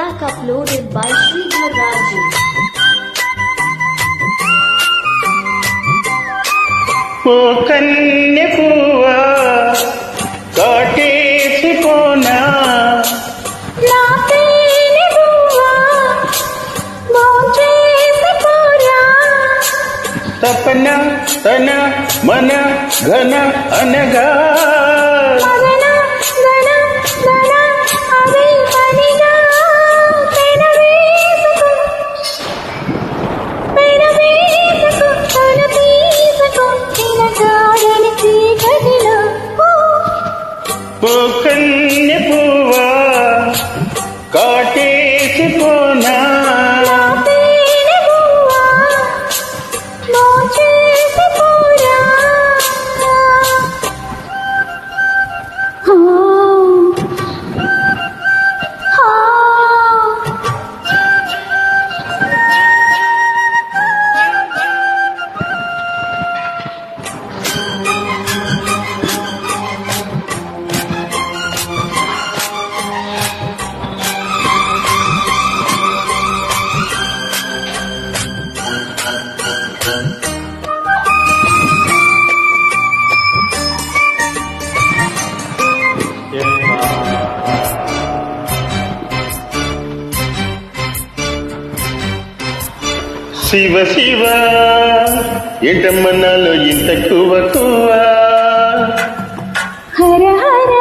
track uploaded by Sridhar Raju. ఓ పువ్వా నా పేరు. తపన తన మన ఘన అనగా ఓ కన్నె పువ్వా కాటేసిపోనా నా శివ శివ ఏంటమ్మన్నాలో ఇంత కువ కువా. హర హర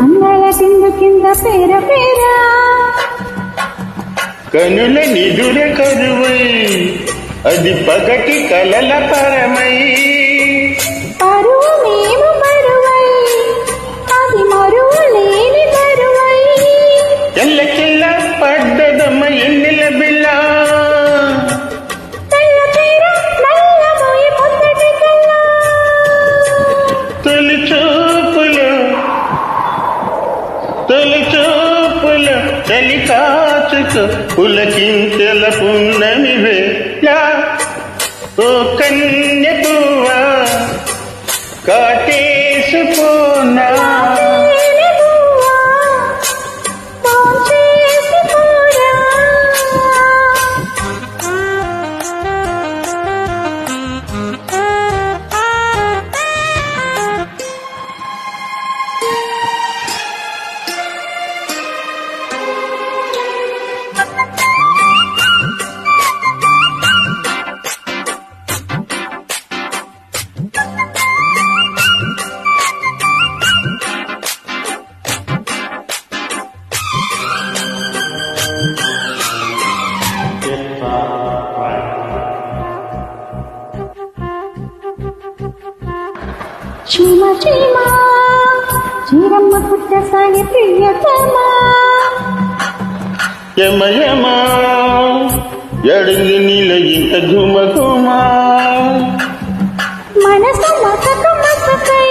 అందాల కింద కింద పేర పేర. కనుల నిదుర కరువై అది పగటి కలల పరమై. తొలి చూపుల చలి కాచుకు పులకించెల పున్నమి వేళ ఓ కన్య పువ్వా కాటేసుకున్నా చీమ చీమ చీరమ్మ పుట్టసాని ప్రియతమా ఎడుగు నీల ఇంత ఘుమ ఘుమా మనసు మసక మసకై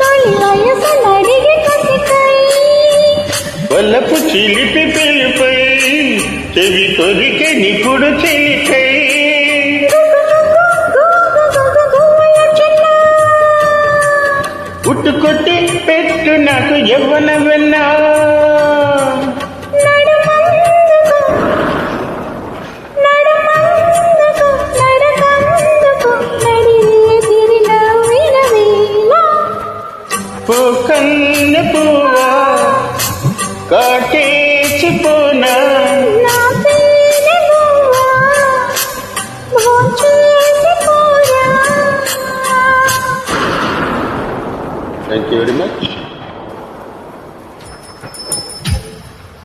తొలి వయసు నడిగి కసికై. వల్లపు చిలిపి పిలిపై చెవి కొరికే నిపుడు చిలికై ఉట్టు కొట్టి పెట్టు నాకు యవ్వన వెన్నా. ఓ పువ్వా కాటేసిపోనా very much.